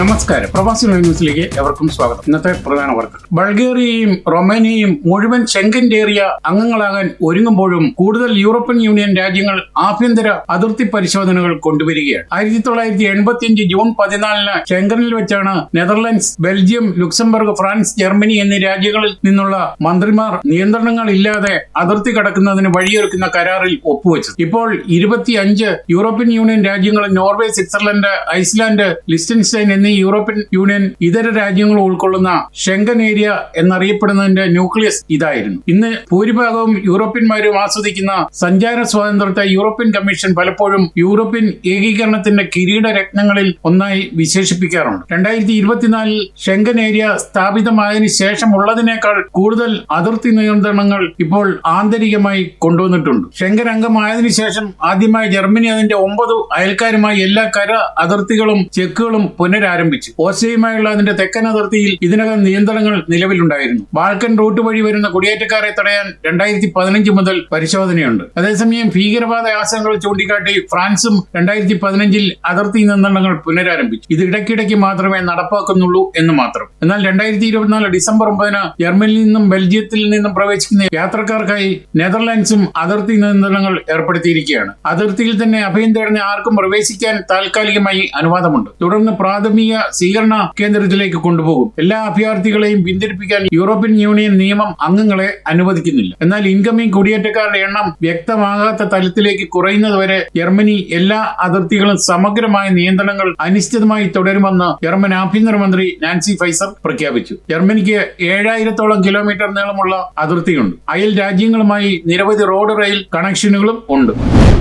നമസ്കാരം. പ്രവാസി ന്യൂസിലേക്ക് എവർക്കും സ്വാഗതം. ഇന്നത്തെ പ്രധാന വാർത്തകൾ ബൾഗേറിയയും റൊമാനിയയും മുഴുവൻ ഷെങ്കൻ ഏറിയ അംഗങ്ങളാകാൻ ഒരുങ്ങുമ്പോഴും കൂടുതൽ യൂറോപ്യൻ യൂണിയൻ രാജ്യങ്ങൾ ആഭ്യന്തര അതിർത്തി പരിശോധനകൾ കൊണ്ടുവരികയാണ്. ആയിരത്തി തൊള്ളായിരത്തി എൺപത്തിയഞ്ച് ജൂൺ പതിനാലിന് ഷെങ്കനിൽ വെച്ചാണ് Netherlands Belgium Luxembourg France Germany എന്നീ രാജ്യങ്ങളിൽ നിന്നുള്ള മന്ത്രിമാർ നിയന്ത്രണങ്ങൾ ഇല്ലാതെ അതിർത്തി കടക്കുന്നതിന് വഴിയൊരുക്കുന്ന കരാറിൽ ഒപ്പുവെച്ചത്. ഇപ്പോൾ ഇരുപത്തിയഞ്ച് യൂറോപ്യൻ യൂണിയൻ രാജ്യങ്ങൾ നോർവേ സ്വിറ്റ്സർലൻഡ് ഐസ്ലാൻഡ് ലിസ്റ്റൻസ്റ്റൈൻ എന്നീ യൂറോപ്യൻ യൂണിയൻ ഇതര രാജ്യങ്ങൾ ഉൾക്കൊള്ളുന്ന ഷെങ്കൻ ഏരിയ എന്നറിയപ്പെടുന്നതിന്റെ ന്യൂക്ലിയസ് ഇതായിരുന്നു. ഇന്ന് ഭൂരിഭാഗവും യൂറോപ്യന്മാരും ആസ്വദിക്കുന്ന സഞ്ചാര സ്വാതന്ത്ര്യത്തെ യൂറോപ്യൻ കമ്മീഷൻ പലപ്പോഴും യൂറോപ്യൻ ഏകീകരണത്തിന്റെ കിരീട രത്നങ്ങളിൽ ഒന്നായി വിശേഷിപ്പിക്കാറുണ്ട്. രണ്ടായിരത്തി ഇരുപത്തിനാലിൽ ഷെങ്കൻ ഏരിയ സ്ഥാപിതമായതിനു ശേഷമുള്ളതിനേക്കാൾ കൂടുതൽ അതിർത്തി നിയന്ത്രണങ്ങൾ ഇപ്പോൾ ആന്തരികമായി കൊണ്ടുവന്നിട്ടുണ്ട്. ഷെങ്കൻ അംഗമായതിനു ശേഷം ആദ്യമായി ജർമ്മനി അതിന്റെ ഒമ്പത് അയൽക്കാരുമായി എല്ലാ കര അതിർത്തികളും ചെക്കുകളും പുനരാരംഭിച്ചു ഓസ്ട്രിയയുമായുള്ള അതിന്റെ തെക്കൻ അതിർത്തിയിൽ ഇതിനകം നിയന്ത്രണങ്ങൾ നിലവിലുണ്ടായിരുന്നു. ബാൾക്കൻ റൂട്ട് വഴി വരുന്ന കുടിയേറ്റക്കാരെ തടയാൻ രണ്ടായിരത്തി പതിനഞ്ച് മുതൽ പരിശോധനയുണ്ട്. അതേസമയം ഭീകരവാദ ആശങ്കകൾ ചൂണ്ടിക്കാട്ടി ഫ്രാൻസും രണ്ടായിരത്തി പതിനഞ്ചിൽ അതിർത്തി നിയന്ത്രണങ്ങൾ പുനരാരംഭിച്ചു. ഇത് ഇടയ്ക്കിടയ്ക്ക് മാത്രമേ നടപ്പാക്കുന്നുള്ളൂ എന്ന് മാത്രം. എന്നാൽ രണ്ടായിരത്തി ഇരുപത്തിനാല് ഡിസംബർ ഒമ്പതിന് ജർമ്മനിയിൽ നിന്നും ബെൽജിയത്തിൽ നിന്നും പ്രവേശിക്കുന്ന യാത്രക്കാർക്കായി നെതർലാൻഡ്സും അതിർത്തി നിയന്ത്രണങ്ങൾ ഏർപ്പെടുത്തിയിരിക്കുകയാണ്. അതിർത്തിയിൽ തന്നെ അഭയം തേടുന്ന ആർക്കും പ്രവേശിക്കാൻ താൽക്കാലികമായി അനുവാദമുണ്ട്. തുടർന്ന് പ്രാഥമിക സ്വീകരണ കേന്ദ്രത്തിലേക്ക് കൊണ്ടുപോകും. എല്ലാ അഭയാർത്ഥികളെയും പിന്തിരിപ്പിക്കാൻ യൂറോപ്യൻ യൂണിയൻ നിയമം അംഗങ്ങളെ അനുവദിക്കുന്നില്ല. എന്നാൽ ഇൻകമിംഗ് കുടിയേറ്റക്കാരുടെ എണ്ണം വ്യക്തമാകാത്ത തലത്തിലേക്ക് കുറയുന്നതുവരെ ജർമ്മനി എല്ലാ അതിർത്തികളും സമഗ്രമായ നിയന്ത്രണങ്ങൾ അനിശ്ചിതമായി തുടരുമെന്ന് ജർമ്മൻ ആഭ്യന്തരമന്ത്രി നാൻസി ഫൈസർ പ്രഖ്യാപിച്ചു. ജർമ്മനിക്ക് ഏഴായിരത്തോളം കിലോമീറ്റർ നീളമുള്ള അതിർത്തിയുണ്ട്. അയൽ രാജ്യങ്ങളുമായി നിരവധി റോഡ് റെയിൽ കണക്ഷനുകളും ഉണ്ട്.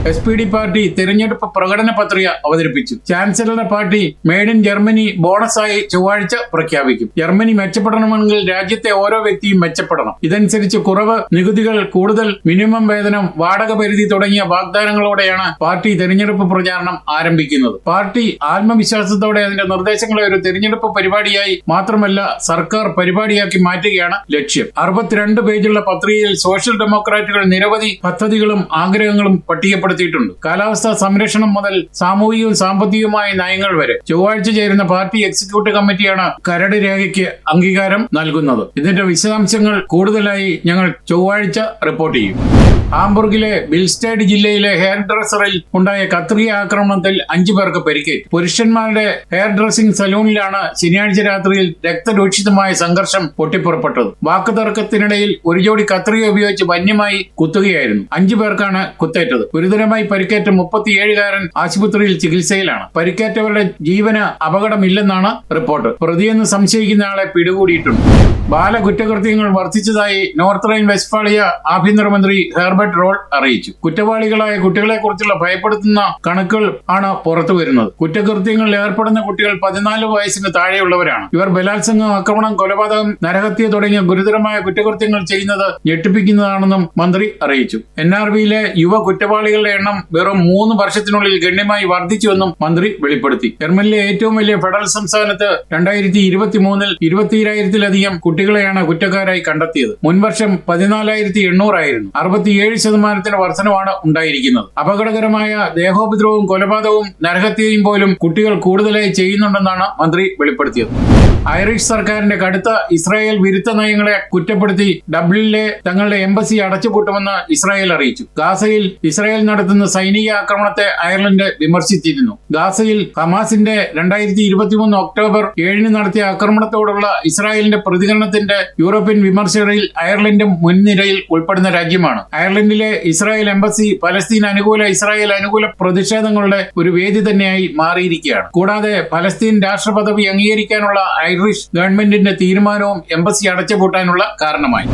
എസ് പി ഡി പാർട്ടി തെരഞ്ഞെടുപ്പ് പ്രകടന പത്രിക അവതരിപ്പിച്ചു. ചാൻസലറുടെ പാർട്ടി മെയ്ഡ് ഇൻ ജർമ്മനി ബോണസായി ചൊവ്വാഴ്ച പ്രഖ്യാപിക്കും. ജർമ്മനി മെച്ചപ്പെടണമെങ്കിൽ രാജ്യത്തെ ഓരോ വ്യക്തിയും മെച്ചപ്പെടണം. ഇതനുസരിച്ച് കുറവ് നികുതികൾ കൂടുതൽ മിനിമം വേതനം വാടക പരിധി തുടങ്ങിയ വാഗ്ദാനങ്ങളോടെയാണ് പാർട്ടി തെരഞ്ഞെടുപ്പ് പ്രചാരണം ആരംഭിക്കുന്നത്. പാർട്ടി ആത്മവിശ്വാസത്തോടെ അതിന്റെ നിർദ്ദേശങ്ങളെ ഒരു തെരഞ്ഞെടുപ്പ് പരിപാടിയായി മാത്രമല്ല സർക്കാർ പരിപാടിയാക്കി മാറ്റുകയാണ് ലക്ഷ്യം. അറുപത്തിരണ്ട് പേജുള്ള പത്രികയിൽ സോഷ്യൽ ഡെമോക്രാറ്റുകൾ നിരവധി പദ്ധതികളും ആഗ്രഹങ്ങളും പട്ടികപ്പെടുത്തിയിട്ടുണ്ട് കാലാവസ്ഥാ സംരക്ഷണം മുതൽ സാമൂഹികവും സാമ്പത്തികവുമായ നയങ്ങൾ വരെ ചൊവ്വാഴ്ച ചേരുന്ന പാർട്ടി എക്സിക്യൂട്ടീവ് കമ്മിറ്റിയാണ് കരട് രേഖയ്ക്ക് അംഗീകാരം നൽകുന്നത്. ഇതിന്റെ വിശദാംശങ്ങൾ കൂടുതലായി ഞങ്ങൾ ചൊവ്വാഴ്ച റിപ്പോർട്ട് ചെയ്യും. ഹാംബുർഗിലെ ബിൽസ്റ്റേഡ് ജില്ലയിലെ ഹെയർ ഡ്രസ്സറിൽ ഉണ്ടായ കത്രിക ആക്രമണത്തിൽ അഞ്ചു പേർക്ക് പരിക്കേറ്റു. പുരുഷന്മാരുടെ ഹെയർ ഡ്രസ്സിംഗ് സലൂണിലാണ് ശനിയാഴ്ച രാത്രിയിൽ രക്തരൂക്ഷിതമായ സംഘർഷം പൊട്ടിപ്പുറപ്പെട്ടത്. വാക്കുതർക്കത്തിനിടയിൽ ഒരു ജോഡി കത്രിക ഉപയോഗിച്ച് വന്യമായി കുത്തുകയായിരുന്നു. അഞ്ചു പേർക്കാണ് കുത്തേറ്റത്. ഗുരുതരമായി പരിക്കേറ്റ മുപ്പത്തിയേഴുകാരൻ ആശുപത്രിയിൽ ചികിത്സയിലാണ്. പരിക്കേറ്റവരുടെ ജീവന് അപകടമില്ലെന്നാണ് റിപ്പോർട്ട്. പ്രതിയെന്ന് സംശയിക്കുന്ന ആളെ പിടികൂടിയിട്ടുണ്ട്. ബാലകുറ്റകൃത്യങ്ങൾ വർദ്ധിച്ചതായി നോർത്ത് റൈൻ വെസ്റ്റ്ഫാളിയ ആഭ്യന്തരമന്ത്രി ഹെർബർട്ട് റോൾ അറിയിച്ചു. കുറ്റവാളികളായ കുട്ടികളെ കുറിച്ചുള്ള ഭയപ്പെടുത്തുന്ന കണക്കുകൾ ആണ് പുറത്തു വരുന്നത്. കുറ്റകൃത്യങ്ങളിൽ ഏർപ്പെടുന്ന കുട്ടികൾ പതിനാല് വയസ്സിന് താഴെയുള്ളവരാണ്. ഇവർ ബലാത്സംഗം ആക്രമണം കൊലപാതകം നരഹത്യ തുടങ്ങിയ ഗുരുതരമായ കുറ്റകൃത്യങ്ങൾ ചെയ്യുന്നത് ഞെട്ടിപ്പിക്കുന്നതാണെന്നും മന്ത്രി അറിയിച്ചു. എൻ ആർ ബിയിലെ യുവ കുറ്റവാളികളുടെ എണ്ണം വെറും മൂന്ന് വർഷത്തിനുള്ളിൽ ഗണ്യമായി വർദ്ധിച്ചുവെന്നും മന്ത്രി വെളിപ്പെടുത്തി. ജർമ്മനിലെ ഏറ്റവും വലിയ ഫെഡറൽ സംസ്ഥാനത്ത് രണ്ടായിരത്തി ഇരുപത്തി മൂന്നിൽ ഇരുപത്തിയായിരത്തിലധികം കുട്ടികളെയാണ് കുറ്റക്കാരായി കണ്ടെത്തിയത്. മുൻവർഷം പതിനാലായിരത്തി എണ്ണൂറായിരുന്നു അറുപത്തിയേഴ് ശതമാനത്തിന് വർധനമാണ് ഉണ്ടായിരിക്കുന്നത്. അപകടകരമായ ദേഹോപദ്രവവും കൊലപാതകവും നരഹത്യയും പോലും കുട്ടികൾ കൂടുതലായി ചെയ്യുന്നുണ്ടെന്നാണ് മന്ത്രി വെളിപ്പെടുത്തിയത്. ഐറിഷ് സർക്കാരിന്റെ കടുത്ത ഇസ്രായേൽ വിരുദ്ധ നയങ്ങളെ കുറ്റപ്പെടുത്തി ഡബ്ലിനിലെ തങ്ങളുടെ എംബസി അടച്ചുപൂട്ടുമെന്ന് ഇസ്രായേൽ അറിയിച്ചു. ഗാസയിൽ ഇസ്രായേൽ നടത്തുന്ന സൈനിക ആക്രമണത്തെ അയർലൻഡ് വിമർശിച്ചിരുന്നു. ഗാസയിൽ ഹമാസിന്റെ രണ്ടായിരത്തി ഇരുപത്തിമൂന്ന് ഒക്ടോബർ ഏഴിന് നടത്തിയ ആക്രമണത്തോടുള്ള ഇസ്രായേലിന്റെ പ്രതികരണത്തിന്റെ യൂറോപ്യൻ വിമർശകരിൽ അയർലൻഡും മുൻനിരയിൽ ഉൾപ്പെടുന്ന രാജ്യമാണ്. അയർലൻഡിലെ ഇസ്രായേൽ എംബസി പലസ്തീൻ അനുകൂല ഇസ്രായേൽ അനുകൂല പ്രതിഷേധങ്ങളുടെ ഒരു വേദി തന്നെയായി മാറിയിരിക്കുകയാണ്. കൂടാതെ പലസ്തീൻ രാഷ്ട്രപദവി അംഗീകരിക്കാനുള്ള ഐറിഷ് ഗവൺമെന്റിന്റെ തീരുമാനവും എംബസി അടച്ചുപൂട്ടാനുള്ള കാരണമായി.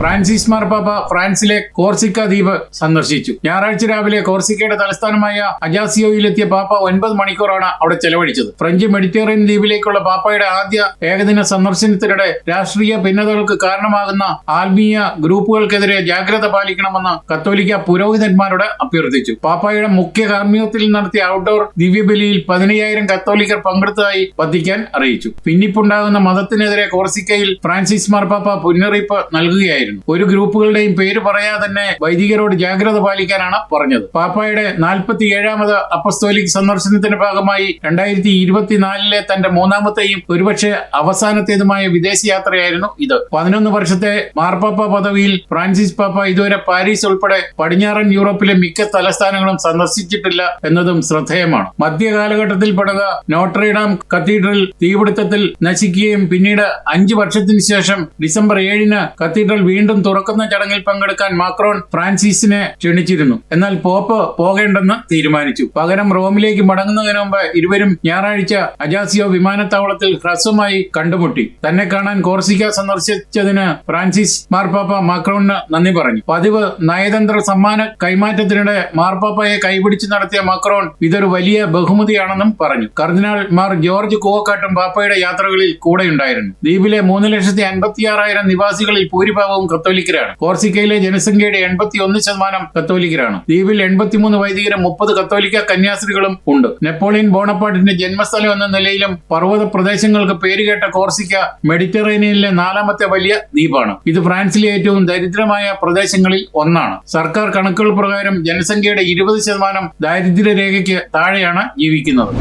ഫ്രാൻസിസ് മാർപ്പാപ്പ ഫ്രാൻസിലെ കോർസിക്ക ദ്വീപ് സന്ദർശിച്ചു. ഞായറാഴ്ച രാവിലെ കോർസിക്കയുടെ തലസ്ഥാനമായ അജാസിയോയിലെത്തിയ പാപ്പ ഒൻപത് മണിക്കൂറാണ് അവിടെ ചെലവഴിച്ചത്. ഫ്രഞ്ച് മെഡിറ്ററേനിയൻ ദ്വീപിലേക്കുള്ള പാപ്പയുടെ ആദ്യ ഏകദിന സന്ദർശനത്തിനിടെ രാഷ്ട്രീയ ഭിന്നതകൾക്ക് കാരണമാകുന്ന ആത്മീയ ഗ്രൂപ്പുകൾക്കെതിരെ ജാഗ്രത പാലിക്കണമെന്ന് കത്തോലിക്ക പുരോഹിതന്മാരോട് അഭ്യർത്ഥിച്ചു. പാപ്പയുടെ മുഖ്യ കാർമ്മികത്തിൽ നടത്തിയ ഔട്ട്ഡോർ ദിവ്യബലിയിൽ പതിനയ്യായിരം കത്തോലിക്കർ പങ്കെടുത്തതായി വത്തിക്കാൻ അറിയിച്ചു. പിന്നിപ്പുണ്ടാകുന്ന മതത്തിനെതിരെ കോർസിക്കയിൽ ഫ്രാൻസിസ് മാർപ്പാപ്പ മുന്നറിയിപ്പ് നൽകുകയായിരുന്നു. തന്നെയായിരുന്നു ഒരു ഗ്രൂപ്പുകളുടെയും പേര് പറയാതെ തന്നെ വൈദികരോട് ജാഗ്രത പാലിക്കാനാണ് പറഞ്ഞത്. പാപ്പായുടെ നാൽപ്പത്തി ഏഴാമത് അപ്പസ്തോലിക് സന്ദർശനത്തിന്റെ ഭാഗമായി രണ്ടായിരത്തി ഇരുപത്തിനാലിലെ തന്റെ മൂന്നാമത്തെയും ഒരുപക്ഷെ അവസാനത്തേതുമായ വിദേശ യാത്രയായിരുന്നു ഇത്. പതിനൊന്ന് വർഷത്തെ മാർപ്പാപ്പ പദവിയിൽ ഫ്രാൻസിസ് പാപ്പ ഇതുവരെ പാരീസ് ഉൾപ്പെടെ പടിഞ്ഞാറൻ യൂറോപ്പിലെ മിക്ക തലസ്ഥാനങ്ങളും സന്ദർശിച്ചിട്ടില്ല എന്നതും ശ്രദ്ധേയമാണ്. മധ്യകാലഘട്ടത്തിൽ പെടുക നോട്രേഡാം കത്തീഡ്രൽ തീപിടുത്തത്തിൽ നശിക്കുകയും പിന്നീട് അഞ്ചു വർഷത്തിനു ശേഷം ഡിസംബർ ഏഴിന് കത്തീഡ്രൽ വീണ്ടും തുറക്കുന്ന ചടങ്ങിൽ പങ്കെടുക്കാൻ മാക്രോൺ ഫ്രാൻസിസിനെ ക്ഷണിച്ചിരുന്നു. എന്നാൽ പോപ്പ് പോകേണ്ടെന്ന് തീരുമാനിച്ചു. പകരം റോമിലേക്ക് മടങ്ങുന്നതിന് മുമ്പ് ഇരുവരും ഞായറാഴ്ച അജാസിയോ വിമാനത്താവളത്തിൽ ഹ്രസ്വമായി കണ്ടുമുട്ടി. തന്നെ കാണാൻ കോർസിക്ക സന്ദർശിച്ചതിന് ഫ്രാൻസിസ് മാർപ്പാപ്പ മാക്രോണിന് നന്ദി പറഞ്ഞു. പതിവ് നയതന്ത്ര സമ്മാന കൈമാറ്റത്തിനിടെ മാർപ്പാപ്പയെ കൈപിടിച്ച് നടത്തിയ മാക്രോൺ ഇതൊരു വലിയ ബഹുമതിയാണെന്നും പറഞ്ഞു. കർദിനാൾ മാർ ജോർജ് കൂവക്കാട്ടും പാപ്പയുടെ യാത്രകളിൽ കൂടെയുണ്ടായിരുന്നു. ദ്വീപിലെ മൂന്ന് ലക്ഷത്തി അൻപത്തിയാറായിരം നിവാസികളിൽ ഭൂരിഭാഗവും കത്തോലിക്കരാണ്. കോർസിക്കയിലെ ജനസംഖ്യയുടെ എൺപത്തി ഒന്ന് ശതമാനം കത്തോലിക്കരാണ്. ദ്വീപിൽ എൺപത്തിമൂന്ന് വൈദികരും മുപ്പത് കത്തോലിക്ക കന്യാസ്ത്രീകളും ഉണ്ട്. നെപ്പോളിയൻ ബോണപ്പാട്ടിന്റെ ജന്മസ്ഥലം എന്ന നിലയിലും പർവത പ്രദേശങ്ങൾക്ക് പേരുകേട്ട കോർസിക്ക മെഡിറ്ററേനിയനിലെ നാലാമത്തെ വലിയ ദ്വീപാണ്. ഇത് ഫ്രാൻസിലെ ഏറ്റവും ദരിദ്രമായ പ്രദേശങ്ങളിൽ ഒന്നാണ്. സർക്കാർ കണക്കുകൾ പ്രകാരം ജനസംഖ്യയുടെ ഇരുപത് ശതമാനം ദാരിദ്ര്യരേഖയ്ക്ക് താഴെയാണ് ജീവിക്കുന്നത്.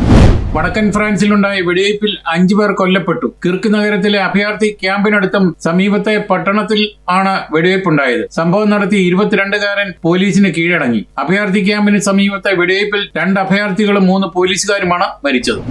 വടക്കൻ ഫ്രാൻസിലുണ്ടായ വെടിവയ്പിൽ അഞ്ചു പേർ കൊല്ലപ്പെട്ടു. കിർക്ക് നഗരത്തിലെ അഭയാർത്ഥി ക്യാമ്പിനടുത്തും സമീപത്തെ പട്ടണത്തിൽ ആണ് വെടിവയ്പുണ്ടായത്. സംഭവം നടത്തി ഇരുപത്തിരണ്ടുകാരൻ പോലീസിന് കീഴടങ്ങി. അഭയാർത്ഥി ക്യാമ്പിന് സമീപത്തെ വെടിവയ്പിൽ രണ്ട് അഭയാർത്ഥികളും മൂന്ന് പോലീസുകാരുമാണ് മരിച്ചത്.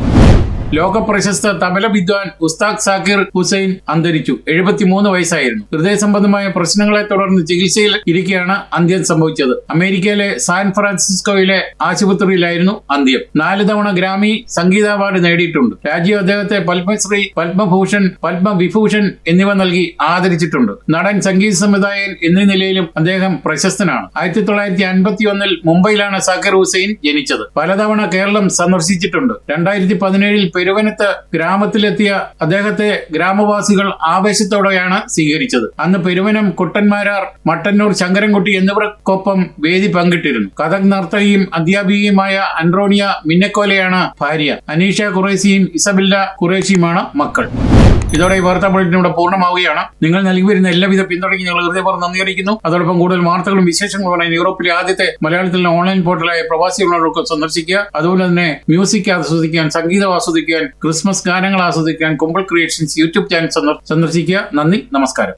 ലോക പ്രശസ്ത തബല വിദ്വാൻ ഉസ്താഖ് സാക്കിർ ഹുസൈൻ അന്തരിച്ചു. എഴുപത്തിമൂന്ന് വയസ്സായിരുന്നു. ഹൃദയ സംബന്ധമായ പ്രശ്നങ്ങളെ തുടർന്ന് ചികിത്സയിൽ ഇരിക്കെയാണ് അന്ത്യം സംഭവിച്ചത്. അമേരിക്കയിലെ സാൻ ഫ്രാൻസിസ്കോയിലെ ആശുപത്രിയിലായിരുന്നു അന്ത്യം. നാല് തവണ ഗ്രാമി സംഗീത അവാർഡ് നേടിയിട്ടുണ്ട്. രാജ്യം അദ്ദേഹത്തെ പത്മശ്രീ പത്മഭൂഷൺ പത്മവിഭൂഷൺ എന്നിവ നൽകി ആദരിച്ചിട്ടുണ്ട്. നടൻ സംഗീത സംവിധായകൻ എന്നീ നിലയിലും അദ്ദേഹം പ്രശസ്തനാണ്. ആയിരത്തി തൊള്ളായിരത്തി അൻപത്തി ഒന്നിൽ മുംബൈയിലാണ് സാക്കിർ ഹുസൈൻ ജനിച്ചത്. പലതവണ കേരളം സന്ദർശിച്ചിട്ടുണ്ട്. രണ്ടായിരത്തി പതിനേഴിൽ പെരുവനത്ത് ഗ്രാമത്തിലെത്തിയ അദ്ദേഹത്തെ ഗ്രാമവാസികൾ ആവേശത്തോടെയാണ് സ്വീകരിച്ചത്. അന്ന് പെരുവനം കുട്ടന്മാരാർ മട്ടന്നൂർ ശങ്കരൻകുട്ടി എന്നിവർക്കൊപ്പം വേദി പങ്കിട്ടിരുന്നു. കഥക് നർത്തകിയും അധ്യാപികയുമായ അൻറോണിയ മിന്നക്കോലയാണ് ഭാര്യ. അനീഷ ഖുറേസിയും ഇസബില്ല ഖുറേഷിയുമാണ് മക്കൾ. ഇതോടെ ഈ വാർത്താ ബുള്ളറ്റിൻ ഇവിടെ പൂർണമാവുകയാണ്. നിങ്ങൾ നൽകി വരുന്ന എല്ലാവിധ പിന്തുണയ്ക്ക് ഞങ്ങൾ ഹൃദയപൂർവം നന്ദി അറിയിക്കുന്നു. അതോടൊപ്പം കൂടുതൽ വാർത്തകളും വിശേഷങ്ങളും പറയാൻ യൂറോപ്പിലെ ആദ്യത്തെ മലയാളത്തിലെ ഓൺലൈൻ പോർട്ടലായ പ്രവാസി പ്രവാസികളോടൊക്കെ സന്ദർശിക്കുക. അതുപോലെ തന്നെ മ്യൂസിക് ആസ്വദിക്കാൻ സംഗീതം ആസ്വദിക്കാൻ ക്രിസ്മസ് ഗാനങ്ങൾ ആസ്വദിക്കാൻ കുമ്പൾ ക്രിയേഷൻസ് യൂട്യൂബ് ചാനൽ സന്ദർശിക്കുക. നന്ദി നമസ്കാരം.